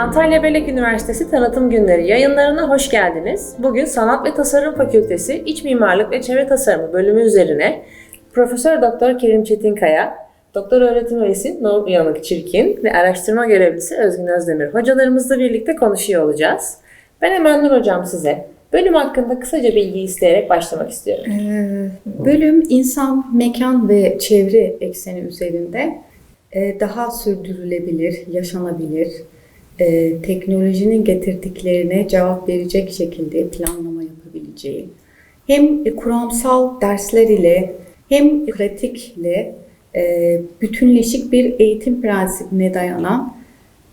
Antalya Belek Üniversitesi Tanıtım Günleri yayınlarına hoş geldiniz. Bugün Sanat ve Tasarım Fakültesi İç Mimarlık ve Çevre Tasarımı bölümü üzerine Profesör Doktor Kerim Çetinkaya, Doktor Öğretim Üyesi Nur Uyanık Çirkin ve araştırma görevlisi Özgün Özdemir hocalarımızla birlikte konuşuyor olacağız. Ben hemen Nur Hocam size bölüm hakkında kısaca bilgi isteyerek başlamak istiyorum. Ee, Bölüm insan, mekan ve çevre ekseni üzerinde e, daha sürdürülebilir, yaşanabilir, e, teknolojinin getirdiklerine cevap verecek şekilde planlama yapabileceği, hem kuramsal dersler ile hem pratikle e, bütünleşik bir eğitim prensibine dayanan,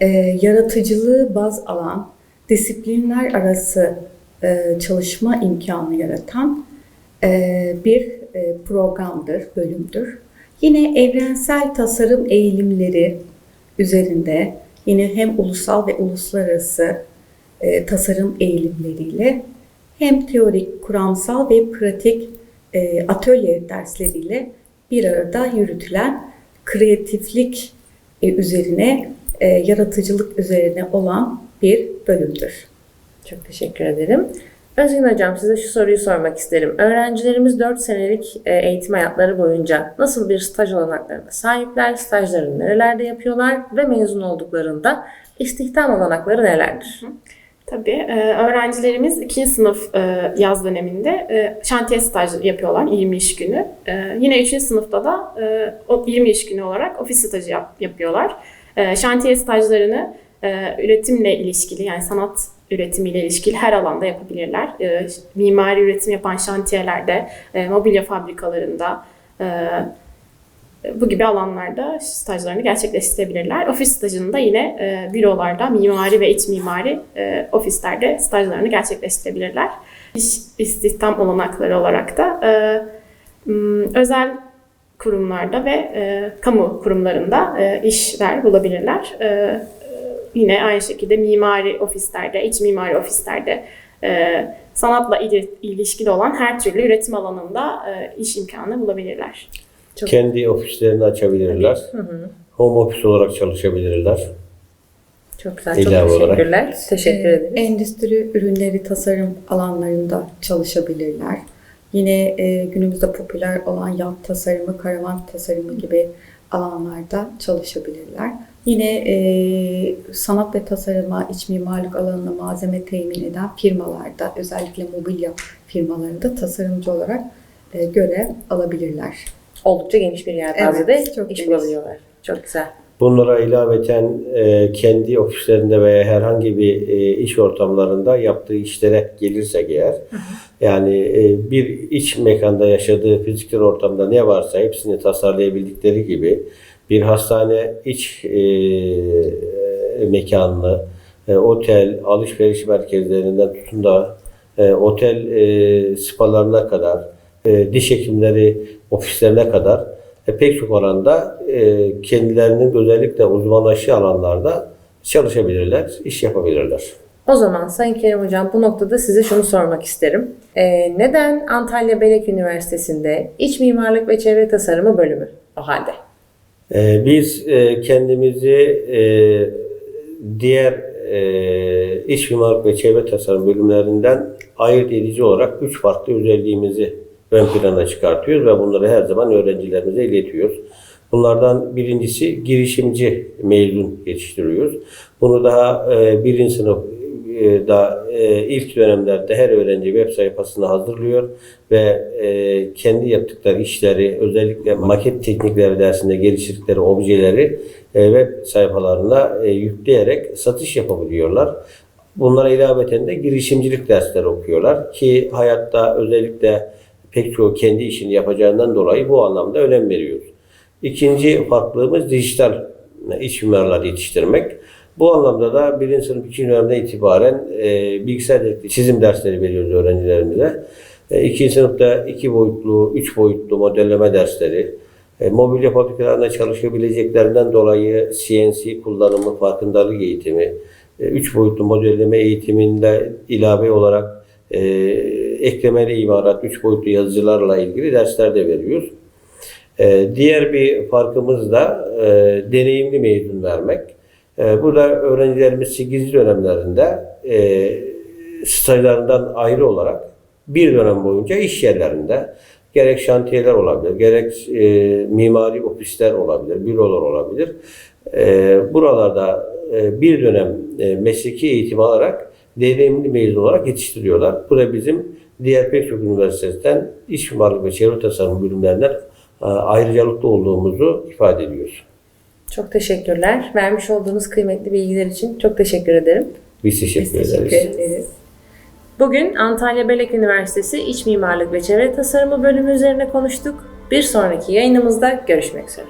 e, yaratıcılığı baz alan, disiplinler arası e, çalışma imkanı yaratan e, bir e, programdır, bölümdür. Yine evrensel tasarım eğilimleri üzerinde yine hem ulusal ve uluslararası e, tasarım eğilimleriyle hem teorik, kuramsal ve pratik e, atölye dersleriyle bir arada yürütülen kreatiflik e, üzerine, e, yaratıcılık üzerine olan bir bölümdür. Çok teşekkür ederim. Özgün Hocam size şu soruyu sormak isterim. Öğrencilerimiz 4 senelik e, eğitim hayatları boyunca nasıl bir staj olanaklarına sahipler, stajlarını nerelerde yapıyorlar ve mezun olduklarında istihdam olanakları nelerdir? Tabii. e, öğrencilerimiz ikinci sınıf e, yaz döneminde şantiye stajı yapıyorlar 20 iş günü. Yine üçüncü sınıfta da e, o 20 iş günü olarak ofis stajı yap- yapıyorlar. Şantiye stajlarını üretimle ilişkili yani sanat üretimiyle ilişkili her alanda yapabilirler. E, mimari üretim yapan şantiyelerde, e, mobilya fabrikalarında, e, bu gibi alanlarda stajlarını gerçekleştirebilirler. Ofis stajını da yine e, bürolarda, mimari ve iç mimari e, ofislerde stajlarını gerçekleştirebilirler. İş istihdam olanakları olarak da e, özel kurumlarda ve e, kamu kurumlarında e, işler bulabilirler. E, yine aynı şekilde mimari ofislerde, iç mimari ofislerde e, sanatla ili- ilişkili olan her türlü üretim alanında e, iş imkanı bulabilirler. Çok- Kendi ofislerini açabilirler. Hı hı. Home office olarak çalışabilirler. Çok güzel, İlave çok olarak. teşekkürler. Teşekkür Ee, ederiz. Endüstri ürünleri tasarım alanlarında çalışabilirler. Yine e, günümüzde popüler olan yat tasarımı, karavan tasarımı gibi alanlarda çalışabilirler. Yine e, sanat ve tasarıma, iç mimarlık alanına malzeme temin eden firmalarda, özellikle mobilya firmalarında tasarımcı olarak e, görev alabilirler. Oldukça geniş bir yelpazede Evet, çok iş geniş. bulabiliyorlar. Çok güzel. Bunlara ilaveten e, kendi ofislerinde veya herhangi bir e, iş ortamlarında yaptığı işlere gelirsek eğer, yani e, bir iç mekanda yaşadığı fiziksel ortamda ne varsa hepsini tasarlayabildikleri gibi bir hastane iç e, mekanını, e, otel, alışveriş merkezlerinden tutun da e, otel e, spalarına kadar, e, diş hekimleri ofislerine kadar e, pek çok alanda e, kendilerinin özellikle uzmanlaştığı alanlarda çalışabilirler, iş yapabilirler. O zaman Sayın Kerim Hocam bu noktada size şunu sormak isterim. Ee, neden Antalya Belek Üniversitesi'nde İç Mimarlık ve Çevre Tasarımı bölümü o halde? E, biz e, kendimizi e, diğer e, iş mimarlık ve çevre tasarım bölümlerinden ayırt edici olarak üç farklı özelliğimizi ön plana çıkartıyoruz ve bunları her zaman öğrencilerimize iletiyoruz. Bunlardan birincisi girişimci mezun yetiştiriyoruz. Bunu daha e, birinci sınıf da e, ilk dönemlerde her öğrenci web sayfasını hazırlıyor ve e, kendi yaptıkları işleri özellikle maket teknikleri dersinde geliştirdikleri objeleri e, web sayfalarına yükleyerek satış yapabiliyorlar. Bunlara ilaveten de girişimcilik dersleri okuyorlar ki hayatta özellikle pek çoğu kendi işini yapacağından dolayı bu anlamda önem veriyoruz. İkinci farklılığımız dijital iç mimarlar yetiştirmek. Bu anlamda da birinci sınıf ikinci dönemden itibaren e, bilgisayar teknik çizim dersleri veriyoruz öğrencilerimize. E, ikinci sınıfta iki boyutlu, üç boyutlu modelleme dersleri, e, mobilya fabrikalarında çalışabileceklerinden dolayı CNC kullanımı, farkındalık eğitimi, e, üç boyutlu modelleme eğitiminde ilave olarak e, eklemeli imarat, üç boyutlu yazıcılarla ilgili dersler de veriyoruz. E, diğer bir farkımız da e, deneyimli mezun vermek. E, burada öğrencilerimiz 8. dönemlerinde e, stajlarından ayrı olarak bir dönem boyunca iş yerlerinde gerek şantiyeler olabilir, gerek e, mimari ofisler olabilir, bürolar olabilir. E, buralarda bir dönem mesleki eğitim alarak deneyimli mezun olarak yetiştiriyorlar. Bu da bizim diğer pek çok üniversiteden iç mimarlık ve çevre tasarım bölümlerinden ayrıcalıklı olduğumuzu ifade ediyoruz. Çok teşekkürler. Vermiş olduğunuz kıymetli bilgiler için çok teşekkür ederim. Biz teşekkür Biz ederiz. teşekkür ederiz. Bugün Antalya Belek Üniversitesi İç Mimarlık ve Çevre Tasarımı bölümü üzerine konuştuk. Bir sonraki yayınımızda görüşmek üzere.